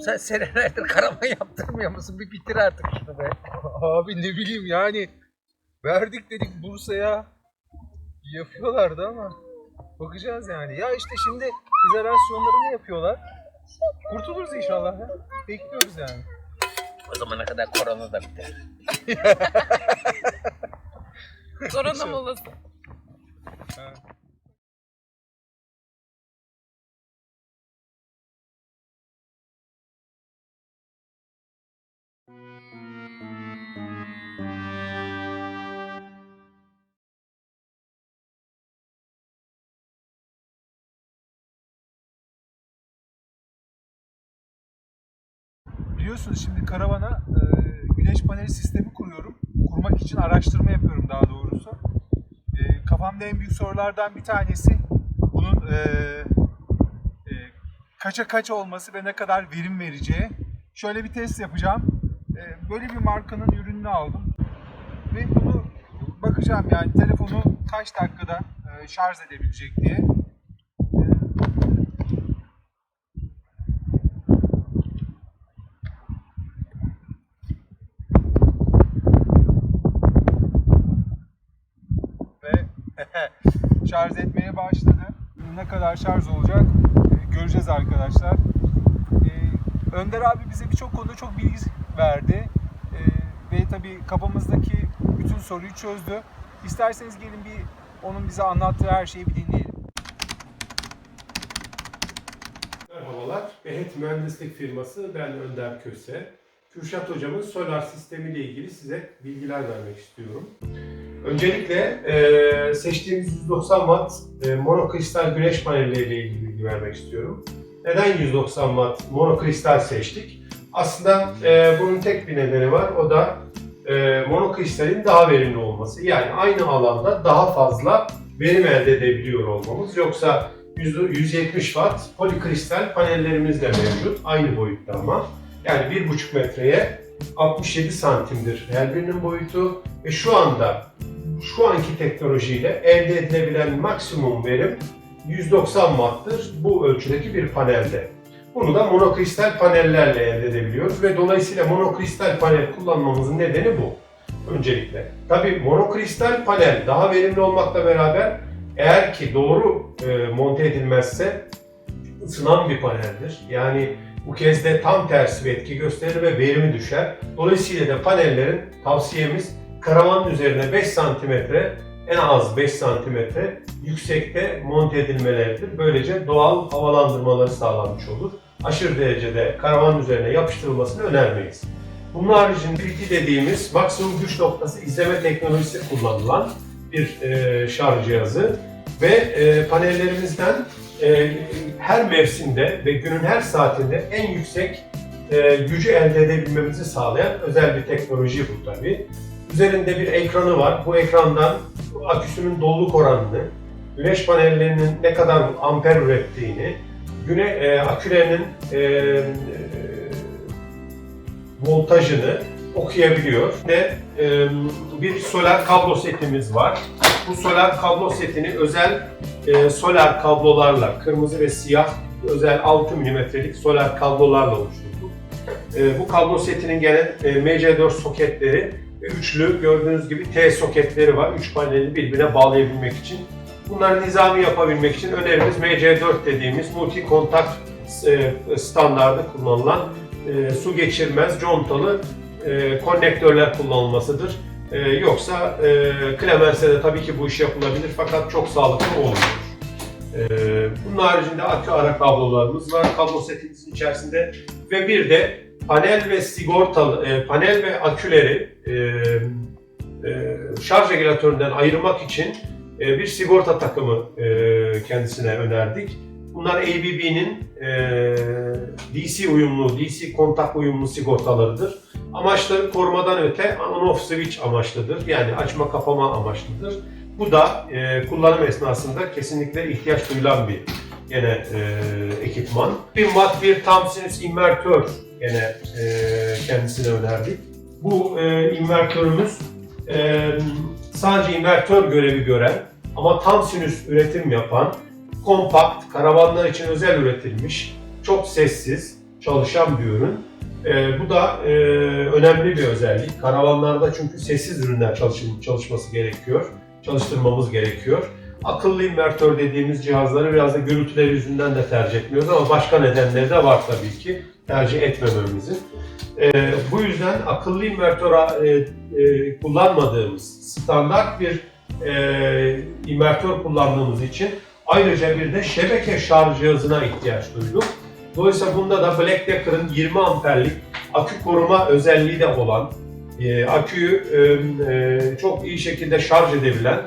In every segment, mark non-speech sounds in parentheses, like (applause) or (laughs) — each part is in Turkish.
Oğlum sen senelerdir karavan yaptırmıyor musun? Bir bitir artık şunu be. Abi ne bileyim yani verdik dedik Bursa'ya yapıyorlardı ama bakacağız yani. Ya işte şimdi izolasyonlarını yapıyorlar. Kurtuluruz inşallah ya. Bekliyoruz yani. O zamana kadar korona da biter. (laughs) Korona molası. Ha. Biliyorsunuz şimdi karavana e, güneş paneli sistemi kuruyorum. Kurmak için araştırma yapıyorum daha doğrusu. E, kafamda en büyük sorulardan bir tanesi bunun e, e, kaça kaç olması ve ne kadar verim vereceği. Şöyle bir test yapacağım. E, böyle bir markanın ürününü aldım. Ve bunu bakacağım yani telefonu kaç dakikada e, şarj edebilecek diye. Ve (laughs) şarj etmeye başladı. Ne kadar şarj olacak e, göreceğiz arkadaşlar. E, Önder abi bize birçok konuda çok bilgi verdi. E, ve tabii kafamızdaki bütün soruyu çözdü. İsterseniz gelin bir onun bize anlattığı her şeyi bir dinleyelim. Merhabalar, Behet Mühendislik Firması, ben Önder Köse. Kürşat Hocam'ın solar sistemi ile ilgili size bilgiler vermek istiyorum. Öncelikle e, seçtiğimiz 190 watt e, monokristal güneş panelleriyle ilgili bilgi vermek istiyorum. Neden 190 watt monokristal seçtik? Aslında e, bunun tek bir nedeni var, o da e, monokristalin daha verimli olması. Yani aynı alanda daha fazla verim elde edebiliyor olmamız. Yoksa 170 watt polikristal panellerimiz de mevcut. Aynı boyutta ama. Yani 1,5 metreye 67 santimdir her birinin boyutu. Ve şu anda şu anki teknolojiyle elde edilebilen maksimum verim 190 watt'tır bu ölçüdeki bir panelde. Bunu da monokristal panellerle elde edebiliyoruz ve dolayısıyla monokristal panel kullanmamızın nedeni bu. Öncelikle. Tabii monokristal panel daha verimli olmakla beraber eğer ki doğru e, monte edilmezse ısınan bir paneldir. Yani bu kez de tam tersi bir etki gösterir ve verimi düşer. Dolayısıyla da panellerin tavsiyemiz karavanın üzerine 5 santimetre en az 5 santimetre yüksekte monte edilmeleridir. Böylece doğal havalandırmaları sağlanmış olur. Aşırı derecede karavanın üzerine yapıştırılmasını önermeyiz. Bunun haricinde bilgi dediğimiz maksimum güç noktası izleme teknolojisi kullanılan bir e, şarj cihazı ve e, panellerimizden e, her mevsimde ve günün her saatinde en yüksek e, gücü elde edebilmemizi sağlayan özel bir teknoloji bu tabi. Üzerinde bir ekranı var. Bu ekrandan aküsünün doluluk oranını, güneş panellerinin ne kadar amper ürettiğini, güne e, akülerinin e, e, voltajını okuyabiliyor. Ve e, bir solar kablo setimiz var. Bu solar kablo setini özel e, solar kablolarla, kırmızı ve siyah özel 6 milimetrelik solar kablolarla oluşturduk. E, bu kablo setinin gene e, MC4 soketleri üçlü gördüğünüz gibi T soketleri var. Üç paneli birbirine bağlayabilmek için. Bunları nizami yapabilmek için önerimiz MC4 dediğimiz multi kontak e, standardı kullanılan e, su geçirmez contalı e, konnektörler kullanılmasıdır. Yoksa Clemens'e tabii ki bu iş yapılabilir fakat çok sağlıklı olmuyor. Bunun haricinde akü ara kablolarımız var kablo setimizin içerisinde ve bir de panel ve sigortalı panel ve aküleri şarj regülatöründen ayırmak için bir sigorta takımı e, kendisine önerdik. Bunlar ABB'nin e, DC uyumlu, DC kontak uyumlu sigortalarıdır. Amaçları korumadan öte on-off switch amaçlıdır. Yani açma kapama amaçlıdır. Bu da e, kullanım esnasında kesinlikle ihtiyaç duyulan bir gene e, ekipman. 1000 watt bir sinüs invertör gene e, kendisine önerdik. Bu e, invertörümüz e, sadece invertör görevi gören ama tam sinüs üretim yapan kompakt, karavanlar için özel üretilmiş, çok sessiz çalışan bir ürün. Ee, bu da e, önemli bir özellik. Karavanlarda çünkü sessiz ürünler çalışım, çalışması gerekiyor, çalıştırmamız gerekiyor. Akıllı invertör dediğimiz cihazları biraz da gürültüleri yüzünden de tercih etmiyoruz ama başka nedenleri de var tabii ki tercih etmememizin. Ee, bu yüzden akıllı invertör e, e, kullanmadığımız standart bir e, invertör kullandığımız için ayrıca bir de şebeke şarj cihazına ihtiyaç duyduk. Dolayısıyla bunda da Black Decker'ın 20 amperlik akü koruma özelliği de olan, e, aküyü e, e, çok iyi şekilde şarj edebilen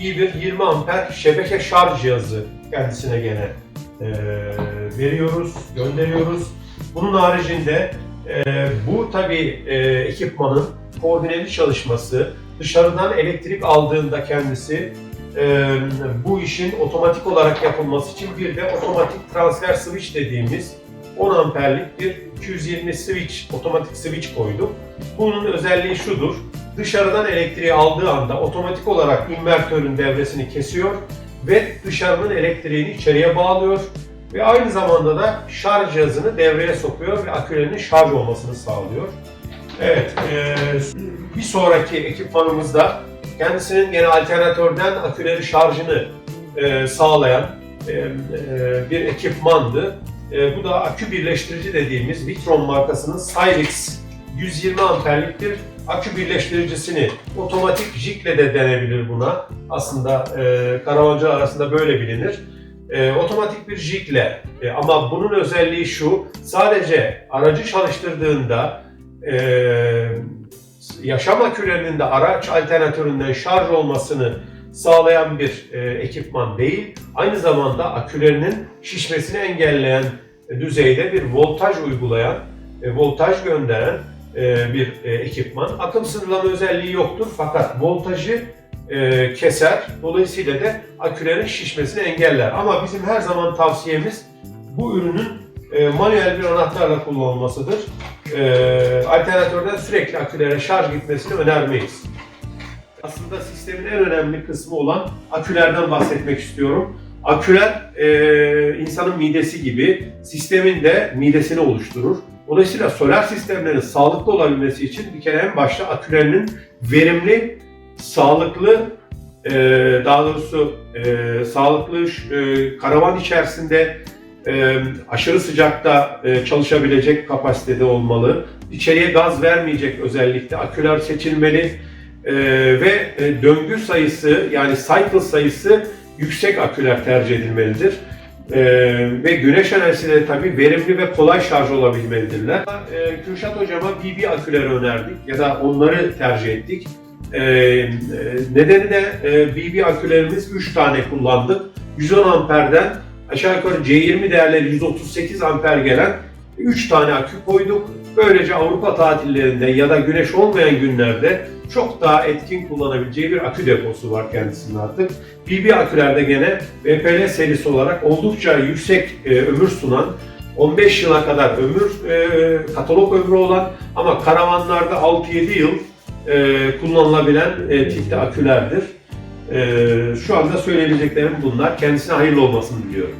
iyi bir 20 amper şebeke şarj cihazı kendisine gene e, veriyoruz, gönderiyoruz. Bunun haricinde e, bu tabii e, ekipmanın koordineli çalışması, dışarıdan elektrik aldığında kendisi e, bu işin otomatik olarak yapılması için bir de otomatik transfer switch dediğimiz 10 amperlik bir 220 switch, otomatik switch koyduk. Bunun özelliği şudur. Dışarıdan elektriği aldığı anda otomatik olarak invertörün devresini kesiyor ve dışarının elektriğini içeriye bağlıyor ve aynı zamanda da şarj cihazını devreye sokuyor ve akülerinin şarj olmasını sağlıyor. Evet, e, bir sonraki ekipmanımızda kendisinin gene alternatörden aküleri şarjını e, sağlayan e, e, bir ekipmandı. E, bu da akü birleştirici dediğimiz Vitron markasının Cylix 120 amperlik bir akü birleştiricisini otomatik jikle de denebilir buna. Aslında e, karavancılar arasında böyle bilinir. E, otomatik bir jikle e, ama bunun özelliği şu sadece aracı çalıştırdığında yaşam akülerinin de araç alternatöründen şarj olmasını sağlayan bir e, ekipman değil, aynı zamanda akülerinin şişmesini engelleyen e, düzeyde bir voltaj uygulayan, e, voltaj gönderen bir ekipman. Akım sınırlama özelliği yoktur fakat voltajı keser. Dolayısıyla da akülerin şişmesini engeller. Ama bizim her zaman tavsiyemiz bu ürünün manuel bir anahtarla kullanılmasıdır. E, alternatörden sürekli akülere şarj gitmesini önermeyiz. Aslında sistemin en önemli kısmı olan akülerden bahsetmek istiyorum. Aküler e, insanın midesi gibi sistemin de midesini oluşturur. Dolayısıyla solar sistemlerin sağlıklı olabilmesi için bir kere en başta akülerinin verimli, sağlıklı, e, daha doğrusu e, sağlıklı e, karavan içerisinde e, aşırı sıcakta e, çalışabilecek kapasitede olmalı. İçeriye gaz vermeyecek özellikle aküler seçilmeli e, ve e, döngü sayısı yani cycle sayısı yüksek aküler tercih edilmelidir. E, ve güneş enerjisiyle tabii verimli ve kolay şarj olabilmelidirler. E, Kürşat hocama BB aküleri önerdik ya da onları tercih ettik. E, e, nedeni de e, BB akülerimiz 3 tane kullandık. 110 amperden aşağı yukarı C20 değerleri 138 amper gelen 3 tane akü koyduk. Böylece Avrupa tatillerinde ya da güneş olmayan günlerde çok daha etkin kullanabileceği bir akü deposu var kendisinin artık. BB akülerde gene VPL serisi olarak oldukça yüksek e, ömür sunan 15 yıla kadar ömür e, katalog ömrü olan ama karavanlarda 6-7 yıl e, kullanılabilen e, tipte akülerdir. E, şu anda söyleyebileceklerim bunlar. Kendisine hayırlı olmasını diliyorum.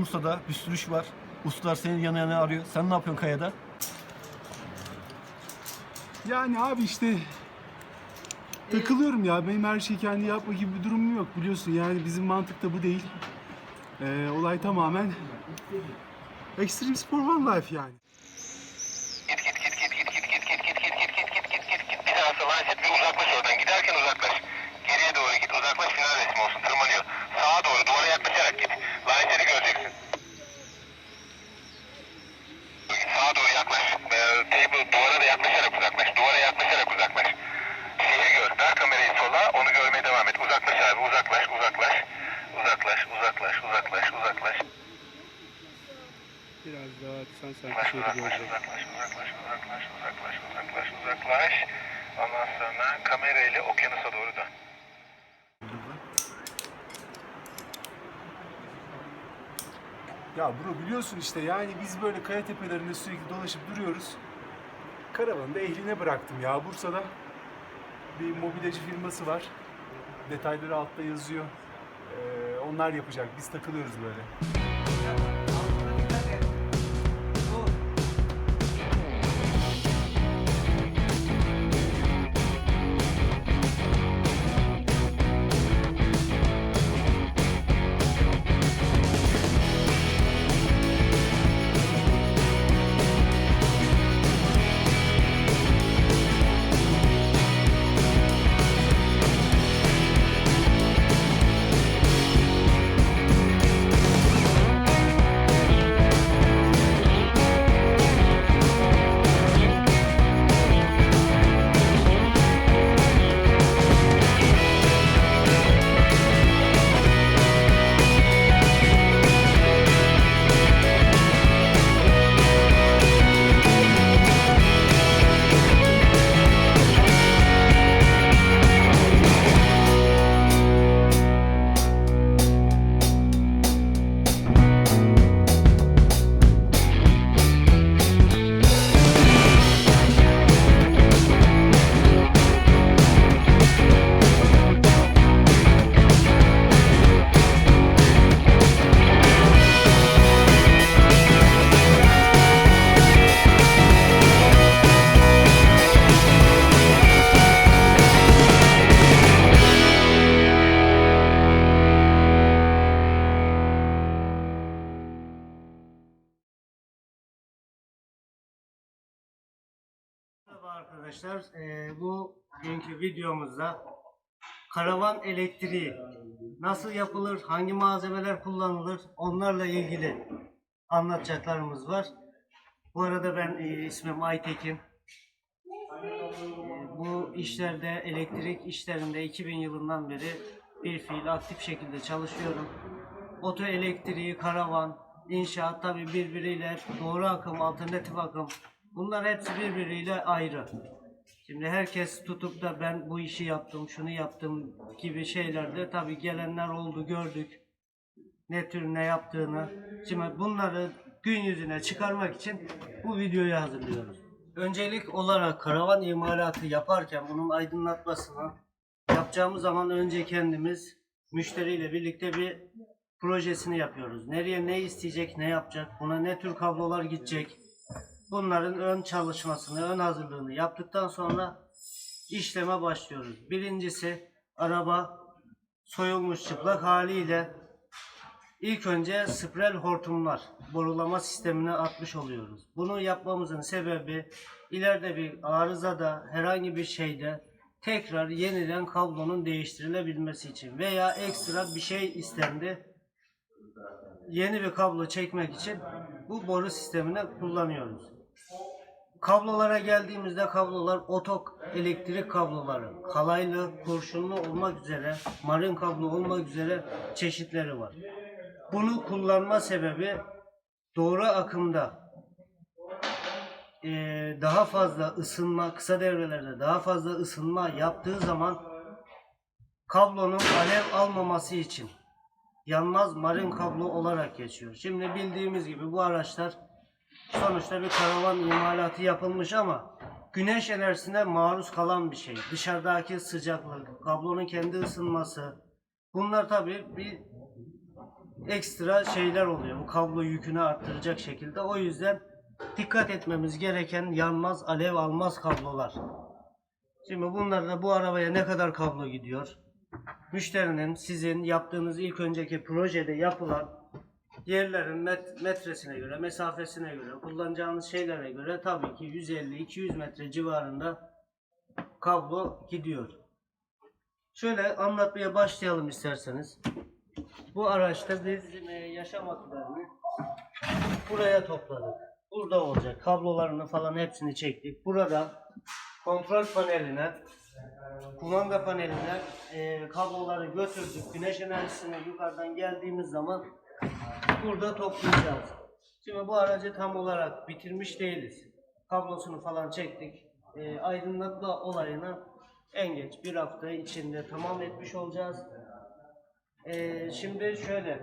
Bursa'da bir sürüş var. Ustalar senin yana yana arıyor. Sen ne yapıyorsun kayada? Yani abi işte takılıyorum ya. Benim her şeyi kendi yapma gibi bir durumum yok biliyorsun. Yani bizim mantıkta bu değil. Ee, olay tamamen Extreme Spor One Life yani. Daha sen Uzaklaş, uzaklaş, uzaklaş, uzaklaş, uzaklaş, uzaklaş, uzaklaş, uzaklaş. Ondan sonra kamerayla okyanusa doğru dön. Ya bro biliyorsun işte yani biz böyle kaya tepelerinde sürekli dolaşıp duruyoruz. Karavanı da ehline bıraktım ya Bursa'da. Bir mobilyacı firması var. Detayları altta yazıyor. Ee, onlar yapacak. Biz takılıyoruz böyle. Arkadaşlar. Ee, bu günkü videomuzda karavan elektriği nasıl yapılır, hangi malzemeler kullanılır onlarla ilgili anlatacaklarımız var. Bu arada ben e, ismim Aytekin. Ee, bu işlerde elektrik işlerinde 2000 yılından beri bir fiil aktif şekilde çalışıyorum. Oto elektriği, karavan, inşaat tabi birbiriyle doğru akım, alternatif akım bunlar hepsi birbiriyle ayrı. Şimdi herkes tutup da ben bu işi yaptım, şunu yaptım gibi şeylerde tabi gelenler oldu gördük. Ne tür ne yaptığını. Şimdi bunları gün yüzüne çıkarmak için bu videoyu hazırlıyoruz. Öncelik olarak karavan imalatı yaparken bunun aydınlatmasını yapacağımız zaman önce kendimiz müşteriyle birlikte bir projesini yapıyoruz. Nereye ne isteyecek, ne yapacak, buna ne tür kablolar gidecek. Bunların ön çalışmasını, ön hazırlığını yaptıktan sonra işleme başlıyoruz. Birincisi araba soyulmuş çıplak haliyle ilk önce sprel hortumlar borulama sistemine atmış oluyoruz. Bunu yapmamızın sebebi ileride bir arızada herhangi bir şeyde tekrar yeniden kablonun değiştirilebilmesi için veya ekstra bir şey istendi yeni bir kablo çekmek için bu boru sistemini kullanıyoruz. Kablolara geldiğimizde kablolar otok elektrik kabloları, kalaylı, kurşunlu olmak üzere, marin kablo olmak üzere çeşitleri var. Bunu kullanma sebebi doğru akımda eee, daha fazla ısınma, kısa devrelerde daha fazla ısınma yaptığı zaman kablonun alev almaması için yanmaz marin kablo olarak geçiyor. Şimdi bildiğimiz gibi bu araçlar sonuçta bir karavan imalatı yapılmış ama güneş enerjisine maruz kalan bir şey. Dışarıdaki sıcaklık, kablonun kendi ısınması bunlar tabii bir ekstra şeyler oluyor. Bu kablo yükünü arttıracak şekilde. O yüzden dikkat etmemiz gereken yanmaz, alev almaz kablolar. Şimdi bunlar da bu arabaya ne kadar kablo gidiyor? Müşterinin sizin yaptığınız ilk önceki projede yapılan yerlerin met- metresine göre, mesafesine göre, kullanacağınız şeylere göre tabii ki 150-200 metre civarında kablo gidiyor. Şöyle anlatmaya başlayalım isterseniz. Bu araçta biz e, yaşam akülerini buraya topladık. Burada olacak. Kablolarını falan hepsini çektik. Burada kontrol paneline, kumanda paneline e, kabloları götürdük. Güneş enerjisine yukarıdan geldiğimiz zaman burada toplayacağız. Şimdi bu aracı tam olarak bitirmiş değiliz. Kablosunu falan çektik. E, aydınlatma olayını en geç bir hafta içinde tamam etmiş olacağız. E, şimdi şöyle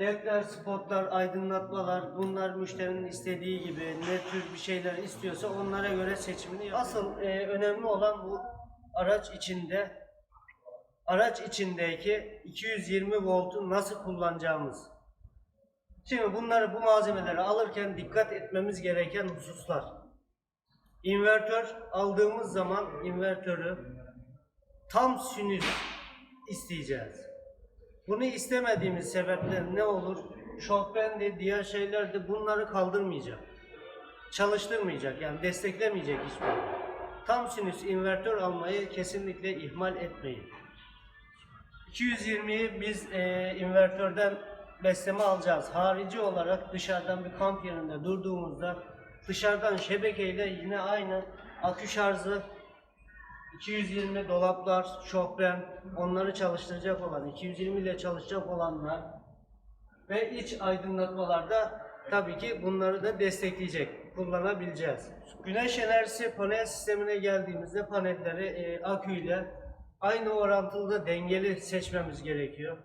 ledler, spotlar, aydınlatmalar bunlar müşterinin istediği gibi ne tür bir şeyler istiyorsa onlara göre seçimini yapıyor. Asıl e, önemli olan bu araç içinde araç içindeki 220 voltu nasıl kullanacağımız. Şimdi bunları bu malzemeleri alırken dikkat etmemiz gereken hususlar. İnvertör aldığımız zaman invertörü tam sinüs isteyeceğiz. Bunu istemediğimiz sebepler ne olur? Şofbendi, diğer şeyler de bunları kaldırmayacak. Çalıştırmayacak yani desteklemeyecek hiçbir. Tam sinüs invertör almayı kesinlikle ihmal etmeyin. 220'yi biz e, invertörden besleme alacağız. Harici olarak dışarıdan bir kamp yerinde durduğumuzda dışarıdan şebekeyle yine aynı akü şarjı 220 dolaplar, şofben, onları çalıştıracak olan, 220 ile çalışacak olanlar ve iç aydınlatmalarda tabii ki bunları da destekleyecek, kullanabileceğiz. Güneş enerjisi panel sistemine geldiğimizde panelleri e, aküyle aynı orantılı dengeli seçmemiz gerekiyor.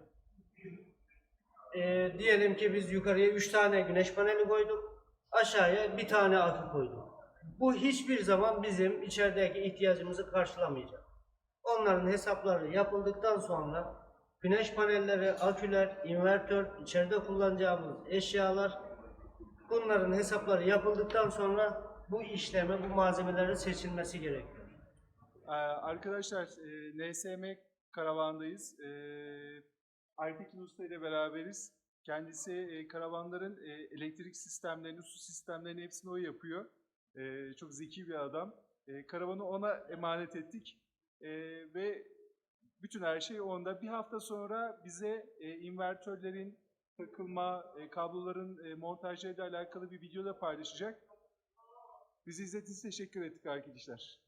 E, diyelim ki biz yukarıya 3 tane güneş paneli koyduk, aşağıya bir tane akü koyduk. Bu hiçbir zaman bizim içerideki ihtiyacımızı karşılamayacak. Onların hesapları yapıldıktan sonra güneş panelleri, aküler, invertör, içeride kullanacağımız eşyalar bunların hesapları yapıldıktan sonra bu işleme, bu malzemelerin seçilmesi gerekiyor. Ee, Arkadaşlar e, NSM karavandayız. Ee, Aytekin Usta ile beraberiz. Kendisi e, karavanların e, elektrik sistemlerini, su sistemlerini hepsini o yapıyor. Ee, Çok zeki bir adam. Ee, Karavanı ona emanet ettik. Ee, Ve bütün her şey onda. Bir hafta sonra bize e, invertörlerin takılma, e, kabloların e, montajlarıyla alakalı bir video da paylaşacak. Bizi izlediğiniz için teşekkür ettik arkadaşlar.